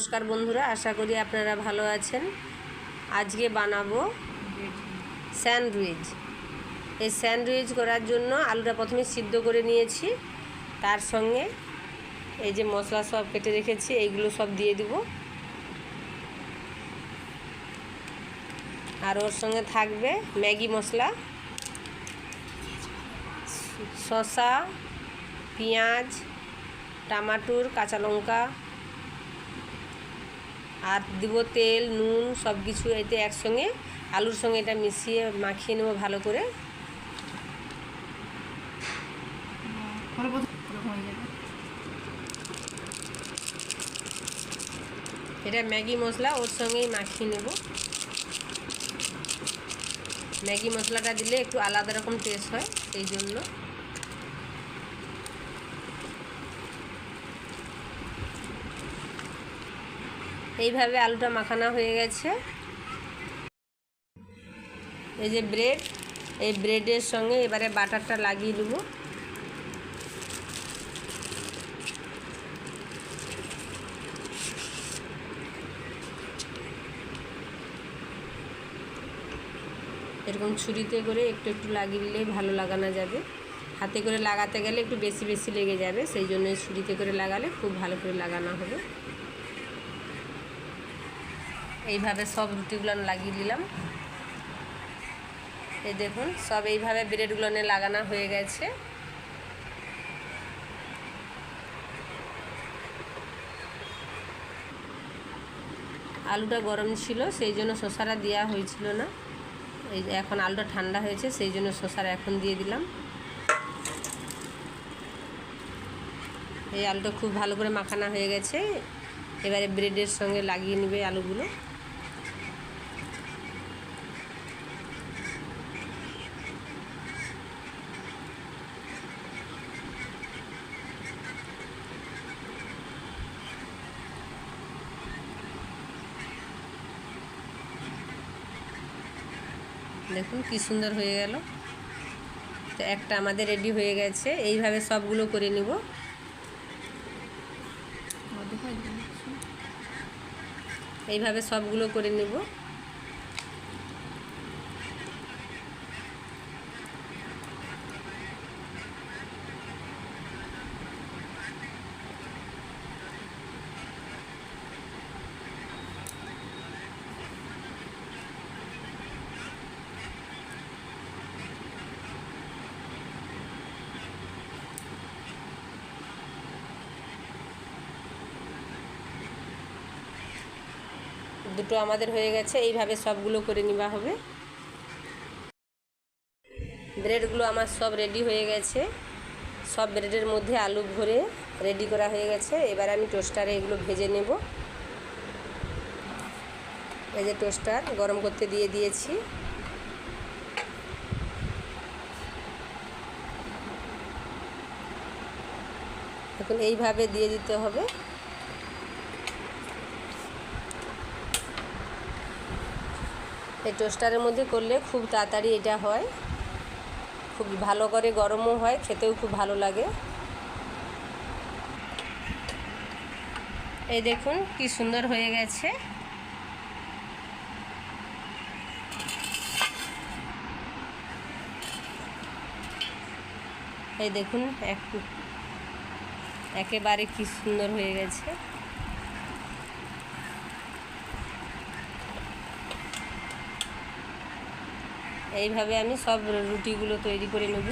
নমস্কার বন্ধুরা, আশা করি আপনারা ভালো আছেন। আজকে বানাবো স্যান্ডউইচ। এই স্যান্ডউইচ করার জন্য আলুটা প্রথমে সিদ্ধ করে নিয়েছি। তার সঙ্গে এই যে মশলা সব কেটে রেখেছি, এইগুলো সব দিয়ে দিব। আর ওর সঙ্গে থাকবে ম্যাগি মশলা, শসা, পেঁয়াজ, টামাটুর, কাঁচা লঙ্কা আর দিব তেল, নুন সব কিছু এতে একসঙ্গে। আলুর সঙ্গে এটা মিশিয়ে মাখিয়ে নেব ভালো করে। এটা ম্যাগি মশলা, ওর সঙ্গেই মাখিয়ে নেব। ম্যাগি মশলাটা দিলে একটু আলাদা রকম টেস্ট হয়, সেই জন্য। এইভাবে আলুটা মাখানো হয়ে গেছে। এই যে ব্রেড, এই ব্রেডের সঙ্গে এবারে বাটারটা লাগিয়ে নেব। এরকম ছুরিতে করে একটু একটু লাগিয়ে দিলেই ভালো লাগানো যাবে। হাতে করে লাগাতে গেলে একটু বেশি বেশি লেগে যাবে, সেই জন্য ছুরিতে করে লাগালে খুব ভালো করে লাগানো হবে। এইভাবে সব রুটিগুলো লাগিয়ে দিলাম। এই দেখুন, সব এইভাবে ব্রেডগুলো নিয়ে লাগানো হয়ে গেছে। আলুটা গরম ছিল, সেই জন্য শসাটা দেওয়া হয়েছিল না। এই এখন আলুটা ঠান্ডা হয়েছে, সেই জন্য শসাটা এখন দিয়ে দিলাম। এই আলুটা খুব ভালো করে মাখানো হয়ে গেছে। এবারে ব্রেডের সঙ্গে লাগিয়ে নেবে আলুগুলো। দেখুন কি সুন্দর হয়ে গেল। তো একটা আমাদের রেডি হয়ে গেছে। এইভাবে সবগুলো করে নিব। এইভাবে সবগুলো করে নেব। দুটো আমাদের হয়ে গেছে, এইভাবে সবগুলো করে নেওয়া হবে। ব্রেডগুলো আমার সব রেডি হয়ে গেছে। সব ব্রেডের মধ্যে আলু ভরে রেডি করা হয়ে গেছে। এবার আমি টোস্টারে এগুলো ভেজে নেব। এই যে টোস্টার গরম করতে দিয়ে দিয়েছি। এখন এইভাবে দিয়ে দিতে হবে। এই টোস্টারের মধ্যে করলে খুব তাড়াতাড়ি এটা হয়। খুব ভালো করে গরমও হয়, খেতেও খুব ভালো লাগে। এই দেখুন কি সুন্দর হয়ে গেছে। এই দেখুন এক একেবারে কি সুন্দর হয়ে গেছে। এইভাবে আমি সব রুটিগুলো তৈরি করে নেব।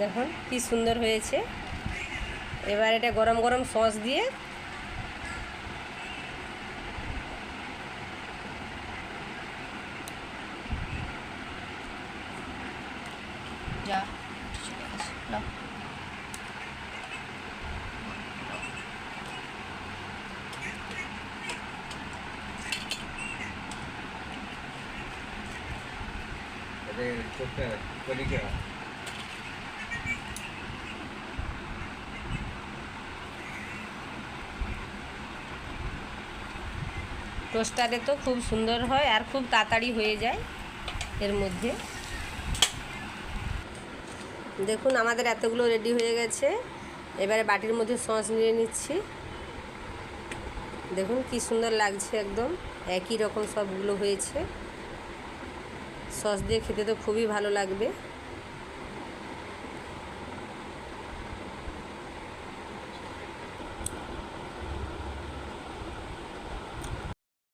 দেখুন কি সুন্দর হয়েছে। এবার এটা গরম গরম সস দিয়ে যা পরীক্ষা টোস্টারে তো খুব সুন্দর হয় আর খুব তাড়াতাড়ি হয়ে যায় এর মধ্যে। দেখুন, আমাদের এতগুলো রেডি হয়ে গেছে। এবারে বাটির মধ্যে সস নিয়ে নিচ্ছি। দেখুন, কি সুন্দর লাগছে একদম। একই রকম সবগুলো হয়েছে। সস দিয়ে খেতে তো খুবই ভালো লাগবে।